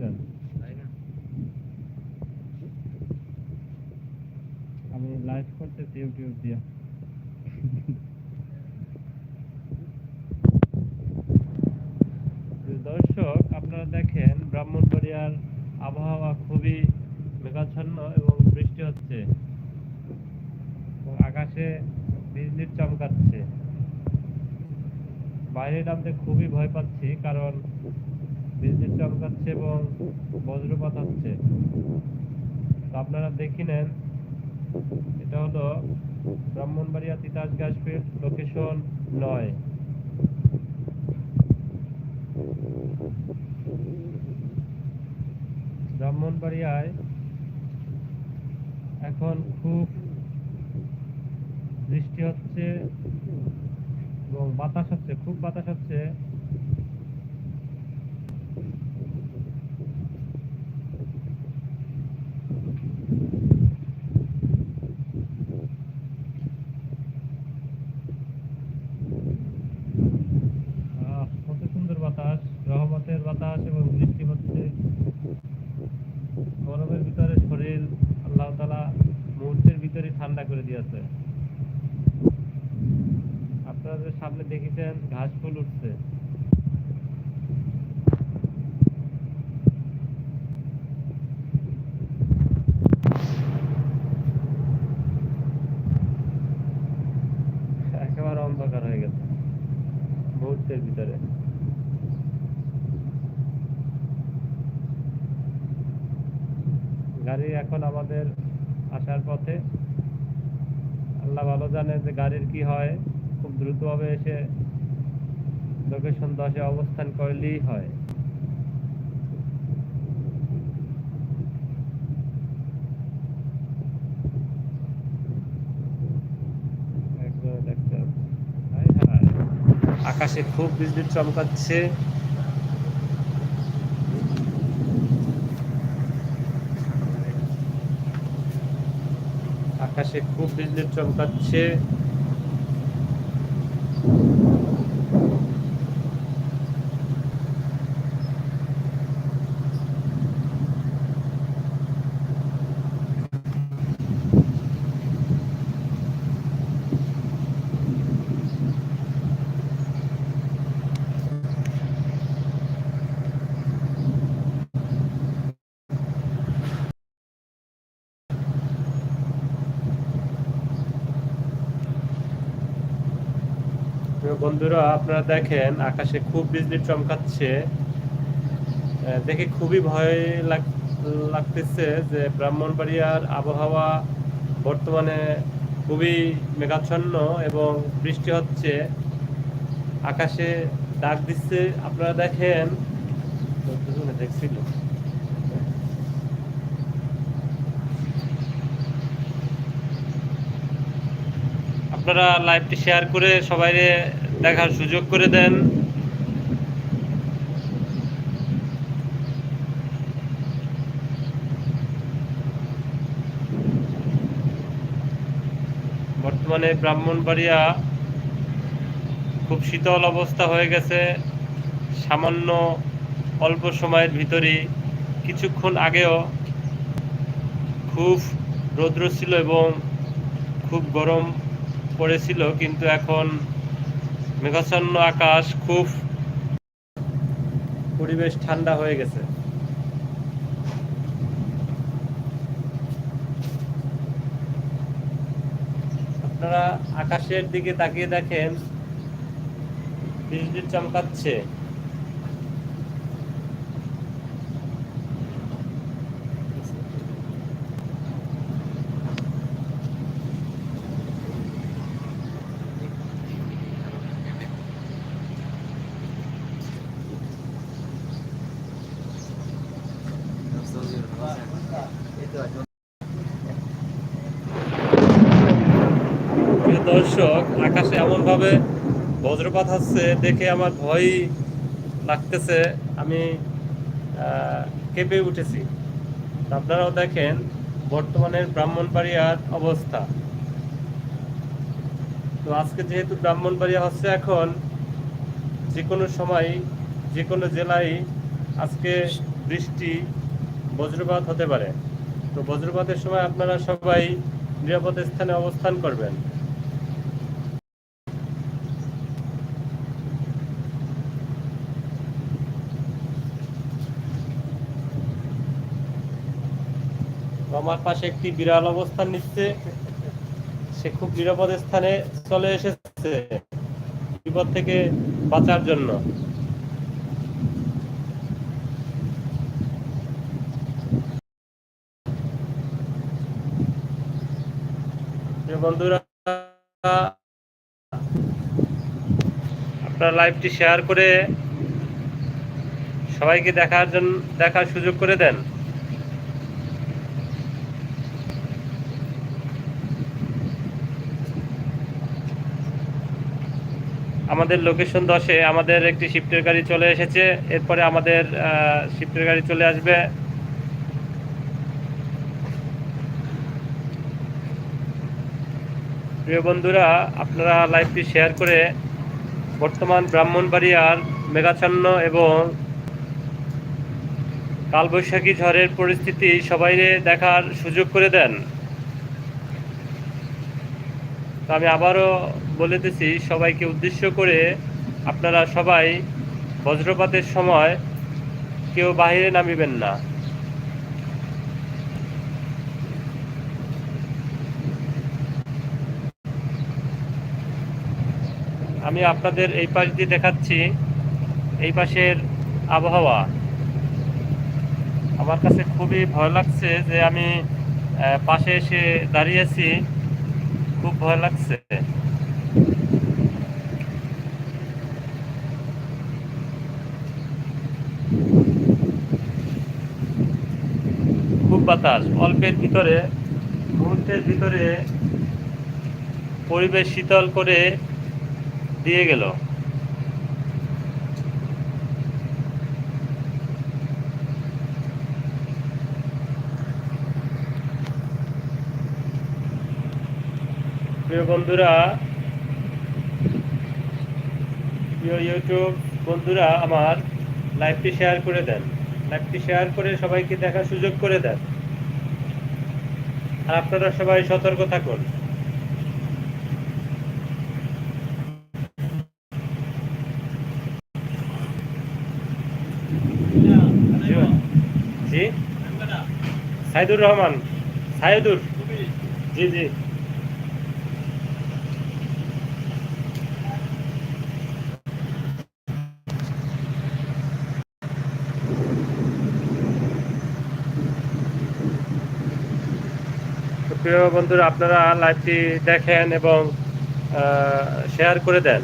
গান আমি লাইভ করতেছি ইউটিউব দিয়ে। দর্শক আপনারা দেখেন ব্রাহ্মণবাড়িয়ার আবহাওয়া খুবই মেঘাচ্ছন্ন এবং বৃষ্টি হচ্ছে। আকাশে বিজলির চমকাচ্ছে। বাইরে নামতে খুবই ভয় পাচ্ছি কারণ বিজলির চমকাচ্ছে এবং বজ্রপাত হচ্ছে। তো আপনারা দেখি নেন, এটা হলো Brahmanbaria Titas gas field, location নয়। ব্রাহ্মণবাড়িয়ায় এখন খুব বৃষ্টি হচ্ছে এবং বাতাস হচ্ছে, খুব বাতাস হচ্ছে আহ, কত সুন্দর বাতাস রহমতের বাতাস এবং বৃষ্টি হচ্ছে গরমের ভিতরে শরীর আল্লাহ তালা মুহূর্তের ভিতরে ঠান্ডা করে দিয়েছে সামনে দেখেছেন, ঘাস ফুল উঠছে। একেবারে অন্ধকার হয়ে গেছে, মুহূর্তের ভিতরে। গাড়ি এখন আমাদের আসার পথে। আল্লাহ ভালো জানে যে গাড়ির কি হয়। দ্রুতভাবে এসে লোকেশন দশে অবস্থান করলেই হয়। আকাশে খুব বিদ্যুৎ চমকাচ্ছে। আকাশে খুব বিদ্যুৎ চমকাচ্ছে। বন্ধুরা, আপনারা দেখেন, আকাশে খুব বিজলি চমকাচ্ছে। দেখে খুবই ভয় লাগ- লাগতেছে যে ব্রাহ্মণবাড়িয়ার আবহাওয়া বর্তমানে খুবই মেঘাচ্ছন্ন এবং বৃষ্টি হচ্ছে। আকাশে ডাক দিচ্ছে। আপনারা দেখেন দেখছিল। আপনারা লাইভটি শেয়ার করে সবাই দেখার সুযোগ করে দেন। বর্তমানে ব্রাহ্মণবাড়িয়া খুব শীতল অবস্থা হয়ে গেছে। সামান্য অল্প সময়ের ভিতরেই কিছুক্ষণ আগেও খুব রৌদ্র ছিল এবং খুব গরম পড়েছিল, কিন্তু এখন মেঘাচ্ছন্ন আকাশ খুব পরিবেশ ঠান্ডা হয়ে গেছে। আপনারা আকাশের দিকে তাকিয়ে দেখেন বিজলি চমকাচ্ছে প্রিয় দর্শক আকাশে এমন ভাবে বজ্রপাত হচ্ছে দেখে আমার ভয় লাগতেছে। আমি কেঁপে উঠেছি। আপনারাও দেখেন বর্তমানের ব্রাহ্মণবাড়িয়ার অবস্থা। তো আজকে যেহেতু ব্রাহ্মণবাড়িয়া হচ্ছে এখন যে কোনো সময় যে কোনো জেলায় আজকে বৃষ্টি, বজ্রপাত হতে পারে। তো বজ্রপাতের সময় আপনারা সবাই নিরাপদ স্থানে অবস্থান করবেন। আমার পাশে একটি বিড়াল অবস্থান নিচ্ছে। সে খুব নিরাপদ স্থানে চলে এসেছে বিপদ থেকে বাঁচার জন্য। বন্ধুরা, আপনারা লাইভটি শেয়ার করে সবাইকে দেখার জন্য দেখার সুযোগ করে দেন। আমাদের লোকেশন দশে আমাদের একটি শিফটের গাড়ি চলে এসেছে। এরপরে আমাদের শিফটের গাড়ি চলে আসবে। প্রিয় বন্ধুরা, আপনারা লাইভটি শেয়ার করে বর্তমান ব্রাহ্মণবাড়িয়ার মেঘাচ্ছন্ন এবং কালবৈশাখী ঝড়ের পরিস্থিতি সবাইরে দেখার সুযোগ করে দেন। তো আমি আবারও বলে দিছি, সবাইকে উদ্দেশ্য করে আপনারা সবাই বজ্রপাতের সময় কেউ বাইরে নামিবেন না। আমি আপনাদের এই পাশ দিয়ে দেখাচ্ছি, এই পাশের আবহাওয়া। আমার কাছে খুবই ভয় লাগছে যে আমি পাশে এসে দাঁড়িয়েছি খুব ভয় লাগছে। খুব বাতাস অল্পের ভিতরে মুহূর্তের ভিতরে পরিবেশ শীতল করে দিয়ে গেল। প্রিয় বন্ধুরা, প্রিয় ইউটিউব বন্ধুরা, আমার লাইভটি শেয়ার করে দেন। লাইভটি শেয়ার করে সবাইকে দেখার সুযোগ করে দেন। আর আপনারা সবাই সতর্ক থাকুন। সাইদুর রহমান। সাইদুর। জি জি। প্রিয় বন্ধুরা আপনারা লাইভটি দেখেন এবং শেয়ার করে দেন।